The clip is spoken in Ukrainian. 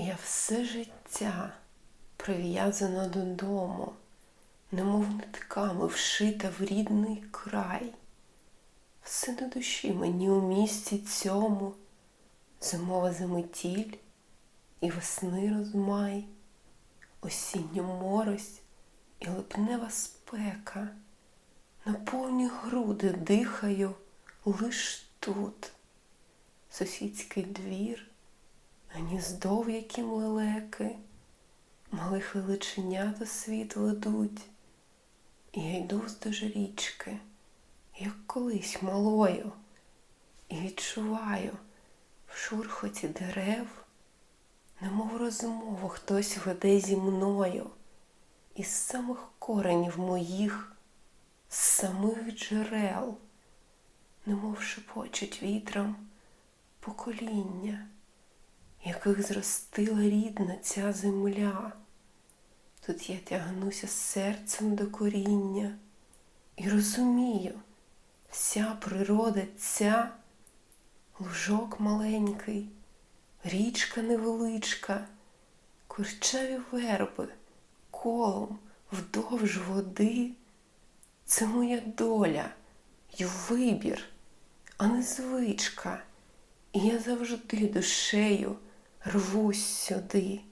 Я все життя прив'язана додому, немов нитками вшита в рідний край. Все до душі мені у місті цьому, зимова заметіль і весни розмай, осінню морось і липнева спека. На повні груди дихаю лиш тут. Сусідський двір, гніздо, в яким лелеки, малих величенят у світ ведуть. І я йду вздовж річки, як колись малою, і відчуваю в шурхоті дерев, немов розмову хтось веде зі мною, із самих коренів моїх, з самих джерел, немов шепочуть вітром покоління, яких зростила рідна ця земля. Тут я тягнуся серцем до коріння і розумію, вся природа ця лужок маленький, річка невеличка, курчаві верби колом вдовж води. Це моя доля й вибір, а не звичка. І я завжди душею рвусь сюди.